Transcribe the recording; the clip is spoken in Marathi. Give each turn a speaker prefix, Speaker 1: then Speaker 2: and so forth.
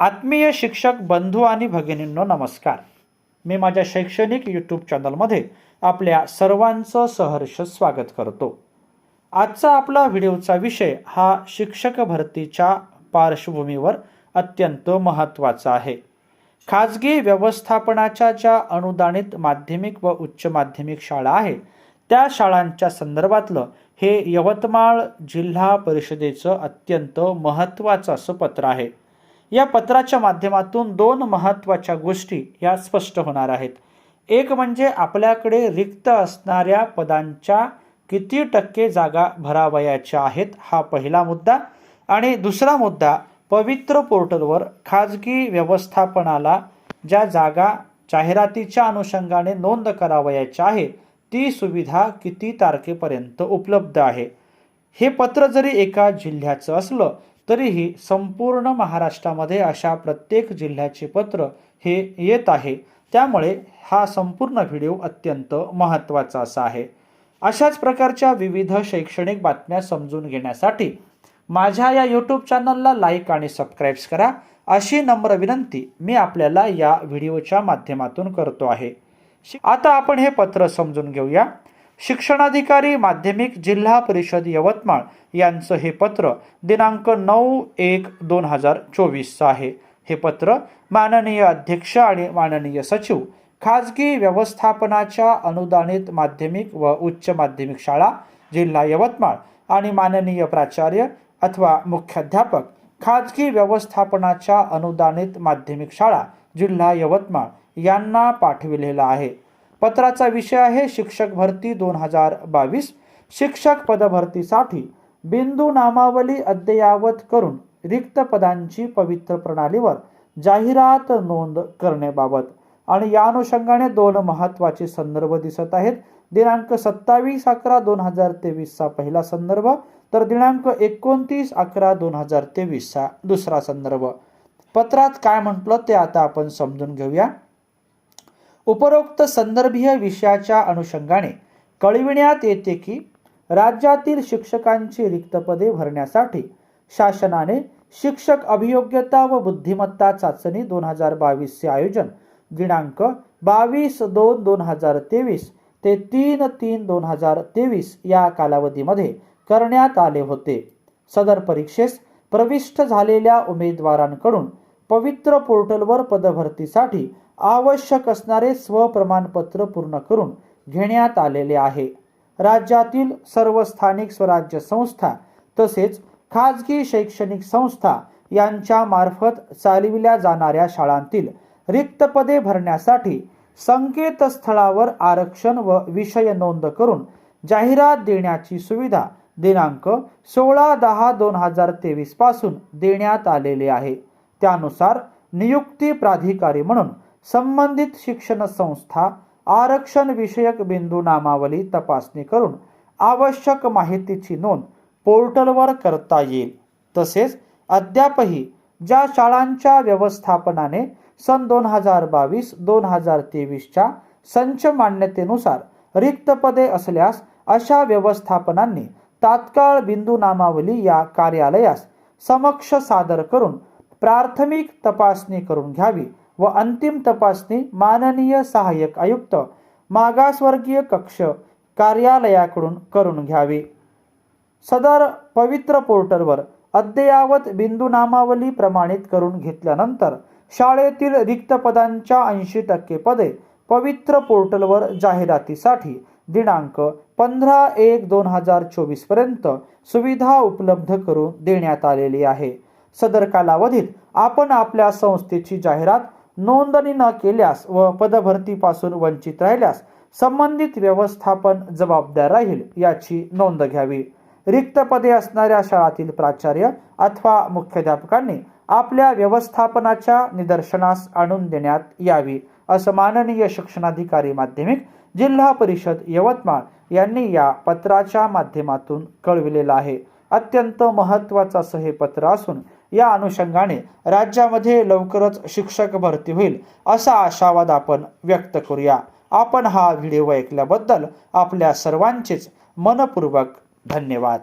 Speaker 1: आत्मीय शिक्षक बंधू आणि भगिनींनो नमस्कार. मी माझ्या शैक्षणिक यूट्यूब चॅनलमध्ये आपल्या सर्वांचं सहर्ष स्वागत करतो. आजचा आपला व्हिडिओचा विषय हा शिक्षक भरतीच्या पार्श्वभूमीवर अत्यंत महत्त्वाचा आहे. खाजगी व्यवस्थापनाच्या ज्या अनुदानित माध्यमिक व उच्च माध्यमिक शाळा आहेत त्या शाळांच्या संदर्भातलं हे यवतमाळ जिल्हा परिषदेचं अत्यंत महत्त्वाचं असं पत्र आहे. या पत्राच्या माध्यमातून दोन महत्त्वाच्या गोष्टी या स्पष्ट होणार आहेत. एक म्हणजे आपल्याकडे रिक्त असणाऱ्या पदांच्या किती टक्के जागा भरावयाच्या आहेत हा पहिला मुद्दा. आणि दुसरा मुद्दा पवित्र पोर्टलवर खाजगी व्यवस्थापनाला ज्या जागा जाहिरातीच्या अनुषंगाने नोंद करावयाच्या आहे ती सुविधा किती तारखेपर्यंत उपलब्ध आहे? हे पत्र जरी एका जिल्ह्याचं असलं तरीही संपूर्ण महाराष्ट्रामध्ये अशा प्रत्येक जिल्ह्याचे पत्र हे येत आहे. त्यामुळे हा संपूर्ण व्हिडिओ अत्यंत महत्त्वाचा असा आहे. अशाच प्रकारच्या विविध शैक्षणिक बातम्या समजून घेण्यासाठी माझ्या या यूट्यूब चॅनलला लाईक आणि सबस्क्राईब्स करा. अशी नम्र विनंती मी आपल्याला या व्हिडिओच्या माध्यमातून करतो आहे. आता आपण हे पत्र समजून घेऊया. शिक्षणाधिकारी माध्यमिक जिल्हा परिषद यवतमाळ यांचं हे पत्र दिनांक नऊ एक दोन हजार चोवीसचं आहे. हे पत्र माननीय अध्यक्ष आणि माननीय सचिव खाजगी व्यवस्थापनाच्या अनुदानित माध्यमिक व उच्च माध्यमिक शाळा जिल्हा यवतमाळ आणि माननीय प्राचार्य अथवा मुख्याध्यापक खाजगी व्यवस्थापनाच्या अनुदानित माध्यमिक शाळा जिल्हा यवतमाळ यांना पाठविलेला आहे. पत्राचा विषय आहे शिक्षक भरती दोन हजार बावीस. शिक्षक पदभरतीसाठी बिंदू नामावली अद्ययावत करून रिक्त पदांची पवित्र प्रणालीवर जाहिरात नोंद करण्याबाबत. आणि या अनुषंगाने दोन महत्त्वाचे संदर्भ दिसत आहेत. दिनांक सत्तावीस अकरा दोन हजार तेवीसचा पहिला संदर्भ तर दिनांक एकोणतीस अकरा दोन हजार तेवीसचा दुसरा संदर्भ. पत्रात काय म्हटलं ते आता आपण समजून घेऊया. उपरोक्त संदर्भीय विषयाच्या अनुषंगाने कळविण्यात येते की राज्यातील शिक्षकांची रिक्त पदे भरण्यासाठी शासनाने शिक्षक अभियोग्यता व बुद्धिमत्ता चाचणी दोन हजार बावीसचे आयोजन दिनांक बावीस दोन दोन हजार तेवीस ते तीन तीन दोन हजार तेवीस या कालावधीमध्ये करण्यात आले होते. सदर परीक्षेस प्रविष्ट झालेल्या उमेदवारांकडून पवित्र पोर्टलवर पदभरतीसाठी आवश्यक असणारे स्वप्रमाणपत्र पूर्ण करून घेण्यात आलेले आहे. राज्यातील सर्व स्थानिक स्वराज्य संस्था तसेच खाजगी शैक्षणिक संस्था यांच्या मार्फत चालविल्या जाणाऱ्या शाळांतील रिक्त पदे भरण्यासाठी संकेतस्थळावर आरक्षण व विषय नोंद करून जाहिरात देण्याची सुविधा दिनांक सोळा दहा दोन हजार तेवीसपासून देण्यात आलेले आहे. त्यानुसार नियुक्ती प्राधिकारी म्हणून संबंधित शिक्षण संस्था आरक्षण विषयक बिंदू नामावली तपासणी करून आवश्यक माहितीची नोंद पोर्टलवर करता येईल. तसेच अद्यापही ज्या शाळांच्या व्यवस्थापनाने सन दोन हजार बावीस दोन हजार तेवीसच्या संच मान्यतेनुसार रिक्त पदे असल्यास अशा व्यवस्थापनांनी तात्काळ बिंदू नामावली या कार्यालयास समक्ष सादर करून प्राथमिक तपासणी करून घ्यावी व अंतिम तपासणी माननीय सहाय्यक आयुक्त मागासवर्गीय कक्ष कार्यालयाकडून करून घ्यावी. सदर पवित्र पोर्टलवर अद्ययावत बिंदू नामावली प्रमाणित करून घेतल्यानंतर शाळेतील रिक्त पदांच्या ऐंशी टक्के पदे पवित्र पोर्टलवर जाहिरातीसाठी दिनांक पंधरा एक दोन हजार चोवीसपर्यंत सुविधा उपलब्ध करून देण्यात आलेली आहे. सदर कालावधीत आपण आपल्या संस्थेची जाहिरात नोंदणी न केल्यास व पदभरतीपासून वंचित राहिल्यास संबंधित व्यवस्थापन जबाबदार राहील याची नोंद घ्यावी. रिक्त पदे असणाऱ्या शाळातील प्राचार्य अथवा मुख्याध्यापकांनी आपल्या व्यवस्थापनाच्या निदर्शनास आणून देण्यात यावी असं माननीय शिक्षणाधिकारी माध्यमिक जिल्हा परिषद यवतमाळ यांनी या पत्राच्या माध्यमातून कळविलेलं आहे. अत्यंत महत्त्वाचं असं हे पत्र असून या अनुषंगाने राज्यामध्ये लवकरच शिक्षक भरती होईल असा आशावाद आपण व्यक्त करूया. आपण हा व्हिडिओ ऐकल्याबद्दल आपल्या सर्वांचेच मनपूर्वक धन्यवाद.